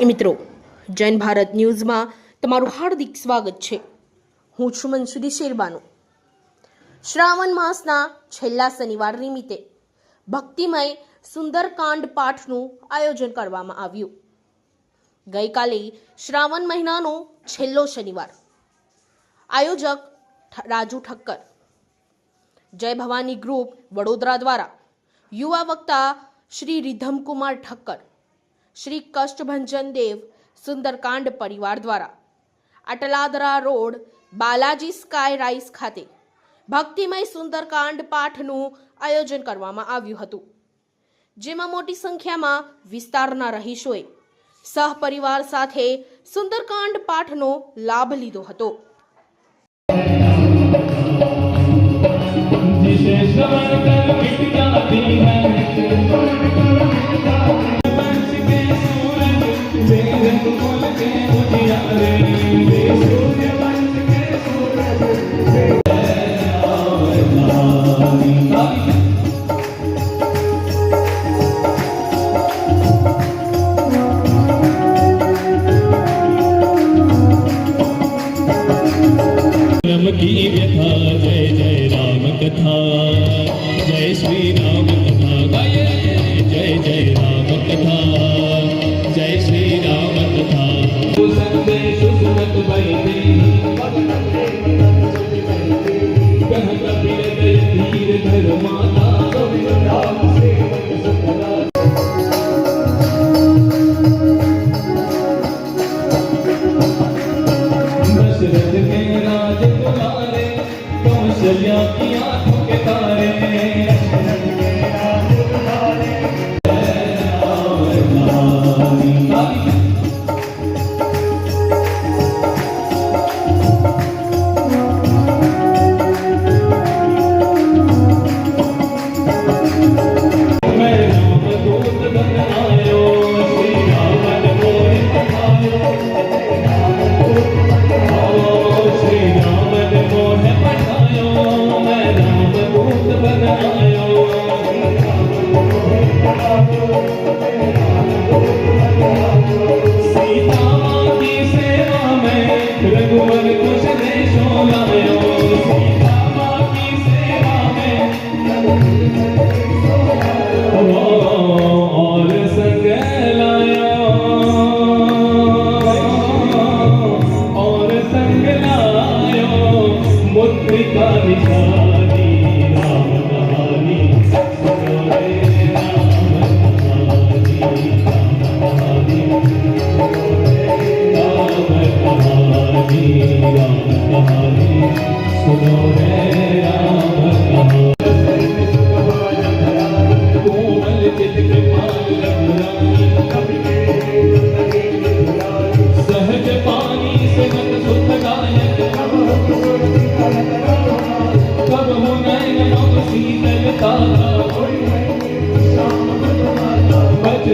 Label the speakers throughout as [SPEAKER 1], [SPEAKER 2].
[SPEAKER 1] નમસ્તે મિત્રો, જૈન ભારત ન્યૂઝમાં તમારું હાર્દિક સ્વાગત છે. હું છું મનસુરી શેરબાનો. શ્રાવણ માસના છેલ્લા શનિવાર નિમિત્તે ભક્તિમય સુંદરકાંડ પાઠનું આયોજન કરવામાં આવ્યું. ગઈકાલે શ્રાવણ મહિનાનો છેલ્લો શનિવાર. આયોજક રાજુ ઠક્કર. જય ભવાની ગ્રુપ વડોદરા દ્વારા યુવા વક્તા શ્રી રિધમકુમાર ઠક્કર. શ્રી કષ્ટભંજન દેવ, સુંદરકાંડ પરિવાર દ્વારા. Atladara road, Balaji sky rise ખાતે. ભક્તિમય સુંદરકાંડ પાઠનું આયોજન કરવામાં આવ્યું હતું. જેમાં મોટી સંખ્યામાં વિસ્તારના રહીશોએ સહપરિવાર સાથે સુંદરકાંડ પાઠનો લાભ લીધો હતો.
[SPEAKER 2] जिसे چمکی کتھا جے جے رام کتھا جے شری رام کتھا گائے جے جے رام کتھا جے شری رام کتھا سنت بھائی گھر ماتا دشرت کے راج your سہج پانی سے من سکھ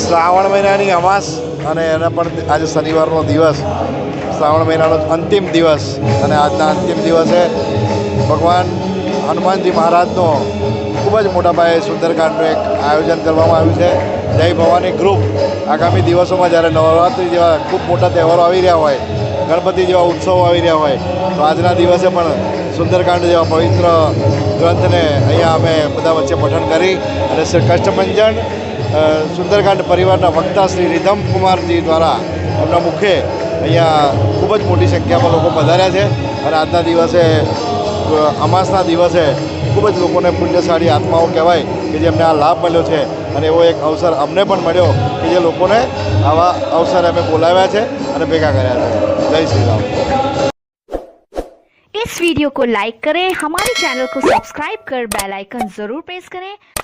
[SPEAKER 3] શ્રાવણ મહિનાની અમાસ અને એના પણ આજે શનિવારનો દિવસ. શ્રાવણ મહિનાનો અંતિમ દિવસ અને આજના અંતિમ દિવસે ભગવાન હનુમાનજી મહારાજનો ખૂબ જ મોટા પાયે સુંદરકાંડનું એક આયોજન કરવામાં આવ્યું છે. જય ભવાની ગ્રુપ આગામી દિવસોમાં જ્યારે નવરાત્રિ જેવા ખૂબ મોટા તહેવારો આવી રહ્યા હોય, ગણપતિ જેવા ઉત્સવો આવી રહ્યા હોય, તો આજના દિવસે પણ સુંદરકાંડ જેવા પવિત્ર ગ્રંથને અહીંયા અમે બધા વચ્ચે પઠન કરી અને શ્રી કષ્ટભંજન સુંદરકાંડ પરિવારના વક્તા શ્રી રિધમ કુમારજી દ્વારા એમના મુખે અહીંયા ખૂબ જ મોટી સંખ્યામાં લોકો પધાર્યા છે અને આજના દિવસે અમાસના દિવસે ખૂબ જ લોકોને પુણ્યશાળી આત્માઓ કહેવાય કે જેમને આ લાભ મળ્યો છે અને એવો એક અવસર અમને પણ મળ્યો કે જે લોકોને આવા અવસર અમે બોલાવ્યા છે અને ભેગા કર્યા છે જય શ્રી રામ
[SPEAKER 4] इस वीडियो को लाइक करें हमारे चैनल को सब्सक्राइब कर बेल आइकन जरूर प्रेस करें